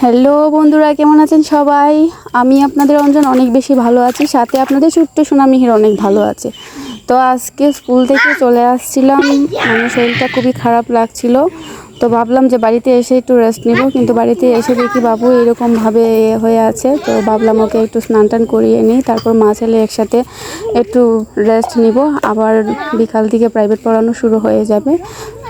Hello বন্ধুরা, কেমন আছেন সবাই? আমি আপনাদের অঞ্জন অনেক বেশি ভালো আছি, সাথে আপনাদের ছোট্ট সোনা মিহির অনেক ভালো আছে। তো আজকে স্কুল থেকে চলে আসছিলাম মানে শরীরটা খুবই খারাপ লাগছিল। তো ভাবলাম যে বাড়িতে এসে একটু রেস্ট নেব, কিন্তু বাড়িতে এসে দেখি বাবু এরকমভাবে হয়ে আছে। তো ভাবলাম ওকে একটু স্নান টান করিয়ে নিই, তারপর মা ছেলে একসাথে একটু রেস্ট নিব। আবার বিকাল দিকে প্রাইভেট পড়ানো শুরু হয়ে যাবে।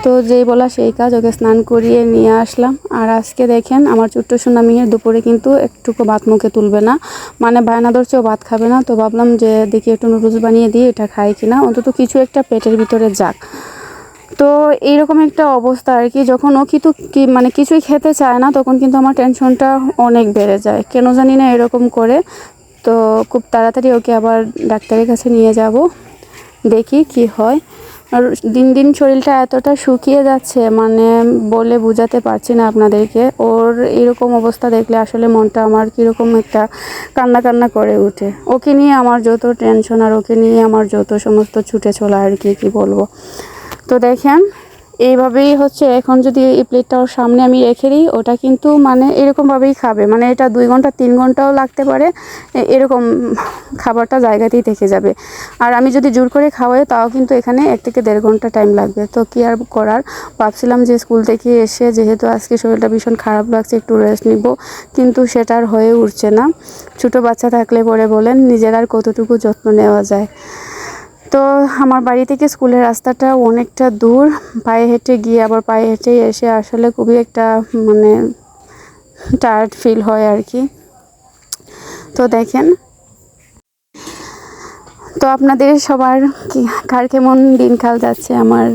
তো যেই বলা সেই কাজ, ওকে স্নান করিয়ে নিয়ে আসলাম। আর আজকে দেখেন, আমার ছোট্ট সোনা মেয়ের দুপুরে কিন্তু একটুকু ভাত মুখে তুলবে না। মানে বায়না ধরছেও ভাত খাবে না। তো ভাবলাম যে দেখি একটু নুডলস বানিয়ে দিই, এটা খাই কিনা। অন্তত কিছু একটা পেটের ভিতরে যাক। তো এইরকম একটা অবস্থা আর কি। যখন ও কিন্তু কি মানে কিছুই খেতে চায় না, তখন কিন্তু আমার টেনশনটা অনেক বেড়ে যায়। কেন জানি না এরকম করে। তো খুব তাড়াতাড়ি ওকে আবার ডাক্তারের কাছে নিয়ে যাব। দেখি কি হয়। দিন দিন শরীরটা এতটা শুকিয়ে যাচ্ছে মানে বলে বোঝাতে পারছি না আপনাদেরকে। ওর এরকম অবস্থা দেখলে আসলে মনটা আমার কীরকম একটা কান্না কান্না করে ওঠে। ওকে নিয়ে আমার যত টেনশন আর ওকে নিয়ে আমার যত সমস্ত ছুটে চলা আর কি, কী বলব। তো দেখেন, এইভাবেই হচ্ছে এখন যদি এই প্লেটটা ওর সামনে আমি রেখে দিই, ওটা কিন্তু মানে এরকমভাবেই খাবে। মানে এটা দুই ঘণ্টা, তিন ঘন্টাও লাগতে পারে এরকম খাবারটা জায়গাতেই থেকে যাবে। আর আমি যদি জোর করে খাওয়াই, তাও কিন্তু এখানে এক থেকে দেড় ঘণ্টা টাইম লাগবে। তো কী আর করার? ভাবছিলাম যে স্কুল থেকে এসে যেহেতু আজকে শরীরটা ভীষণ খারাপ লাগছে, একটু রেস্ট নিব। কিন্তু সেটা আর হয়ে উঠছে না। ছোটো বাচ্চা থাকলে পরে বলেন, নিজের আর কতটুকু যত্ন নেওয়া যায়। তো আমার বাড়ি থেকে স্কুলের রাস্তাটা অনেকটা দূর। পায়ে হেঁটে গিয়ে আবার পায়ে হেঁটে এসে আসলে খুবই একটা মানে টায়ার্ড ফিল হয় আর কি। তো দেখেন তো আপনাদের সবার কার কেমন দিনকাল যাচ্ছে আমার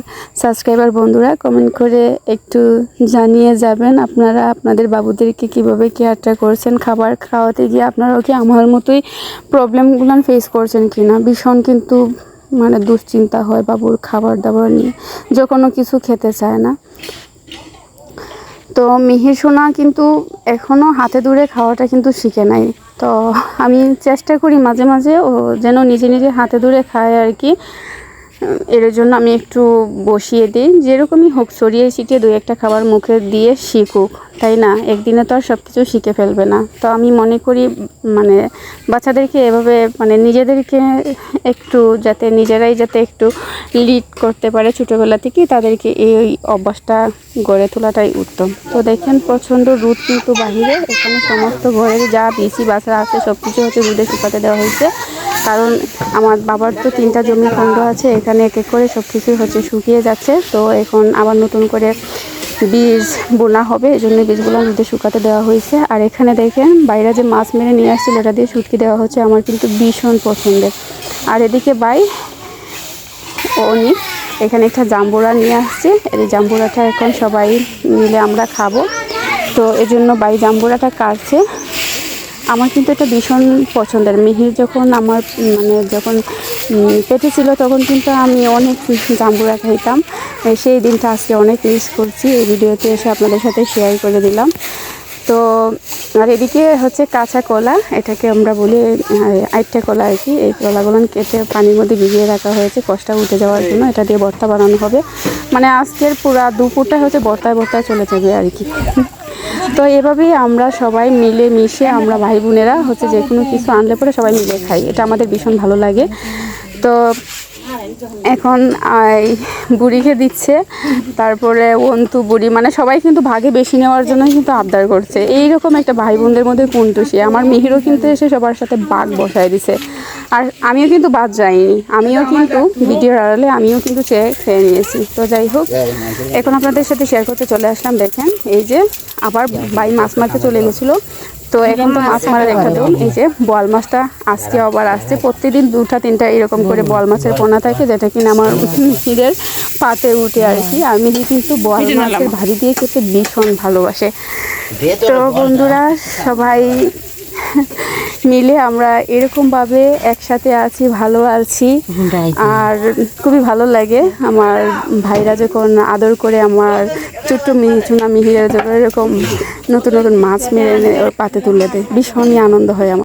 সাবস্ক্রাইবার বন্ধুরা কমেন্ট করে একটু জানিয়ে যাবেন আপনারা, আপনাদের বাবুদেরকে কীভাবে কেয়ারটা করছেন, খাবার খাওয়াতে গিয়ে আপনারাও কি আমার মতোই প্রবলেমগুলো ফেস করছেন কি না ভীষণ কিন্তু মানে দুশ্চিন্তা হয় বাবুর খাবার দাবার নিয়ে, যে কোনো কিছু খেতে চায় না। তো মিহি সোনা কিন্তু এখনও হাতে দূরে খাওয়াটা কিন্তু শিখে নাই। তো আমি চেষ্টা করি মাঝে মাঝে ও যেন নিজে নিজে হাতে দূরে খায় আর কি। এর জন্য আমি একটু বসিয়ে দিই। যেরকমই হোক, ছড়িয়ে ছিটিয়ে দু একটা খাবার মুখে দিয়ে শিখুক, তাই না? একদিনে তো আর সব কিছু শিখে ফেলবে না। তো আমি মনে করি মানে বাচ্চাদেরকে এভাবে মানে নিজেদেরকে একটু যাতে, নিজেরাই যাতে একটু লিড করতে পারে ছোটোবেলা থেকে তাদেরকে এই অভ্যাসটা গড়ে তোলাটাই উত্তম। তো দেখেন, প্রচণ্ড রোদ কিন্তু বাহিরে। এখানে সমস্ত ঘরের যা বিসি বাসা আছে সব কিছু হচ্ছে রোদে শুকাতে দেওয়া হয়েছে। কারণ আমার বাবার তো তিনটা জমি খণ্ড আছে, এখানে এক এক করে সব কিছুই হচ্ছে শুকিয়ে যাচ্ছে। তো এখন আবার নতুন করে বীজ বোনা হবে এই জন্য বীজগুলো রোদে শুকাতে দেওয়া হয়েছে। আর এখানে দেখেন, বাইরে যে মাছ মেরে নিয়ে আসছিল, এটা দিয়ে শুটকি দেওয়া হচ্ছে, আমার কিন্তু ভীষণ পছন্দের। আর এদিকে বাই উনি এখানে একটা জাম্বুরা নিয়ে আসছে। এই জাম্বুরাটা এখন সবাই মিলে আমরা খাব। তো এই জন্য বাই জাম্বুরাটা কাটছে। আমার কিন্তু এটা ভীষণ পছন্দের। মিহির যখন আমার মানে যখন পেটে ছিল তখন কিন্তু আমি অনেক জাম্বুরা খাইতাম। সেই দিনটা আজকে অনেক মিস করছি। এই ভিডিওতে এসে আপনাদের সাথে শেয়ার করে দিলাম। তো আর এদিকে হচ্ছে কাঁচা কলা। এটাকে আমরা বলি আহ, আইটটা কলা আর কি। এই কলাগুলো কেটে পানির মধ্যে ভিজিয়ে রাখা হয়েছে। কষ্টা উঠে যাওয়ার জন্য এটা দিয়ে ভর্তা বানানো হবে। মানে আজকের পুরা দুপুরটা হচ্ছে বর্তায় বর্তায় চলে যাবে আর কি। তো এভাবেই আমরা সবাই মিলে মিশে আমরা ভাই বোনেরা হচ্ছে যে কোনো কিছু আনলে পরে সবাই মিলে খাই। এটা আমাদের ভীষণ ভালো লাগে। তো এখন বুড়িকে দিচ্ছে, তারপরে অন্তু, বুড়ি মানে সবাই কিন্তু ভাগে বেশি নেওয়ার জন্য কিন্তু আবদার করছে। এইরকম একটা ভাই বোনদের মধ্যে কুন্টুসি আমার মিহিরও কিন্তু এসে সবার সাথে বাঘ বসায় দিছে। আর আমিও কিন্তু বাদ যাইনি। আমিও কিন্তু ভিডিওর আড়ালে আমিও কিন্তু সে খেয়ে নিয়েছি। তো যাই হোক এখন আপনাদের সাথে শেয়ার করতে চলে আসলাম। দেখেন এই যে আবার বাই মাছ মারতে চলে গেছিল। তো এখন তো মাছ মারার একটা দিন। এই যে বোয়াল মাছটা আজকে আবার আসছে। প্রতিদিন দুটা তিনটা এরকম করে বোয়াল মাছের পোনা থাকে যেটা কিনা আমার মিহিরের পাতে উঠে আর কি। আর মিহি কিন্তু বোয়াল মাছের ভাজি দিয়ে খেতে ভীষণ ভালোবাসে। তো বন্ধুরা সবাই মিলে আমরা এরকমভাবে একসাথে আছি ভালো আছি। আর খুবই ভালো লাগে। আমার ভাইরা যখন আদর করে আমার ছোট্ট মিহি চুনা মিহিরা যখন এরকম নতুন নতুন মাছ মেরে এনে ওর পাতে তুলে দেয় ভীষণই আনন্দ হয় আমার।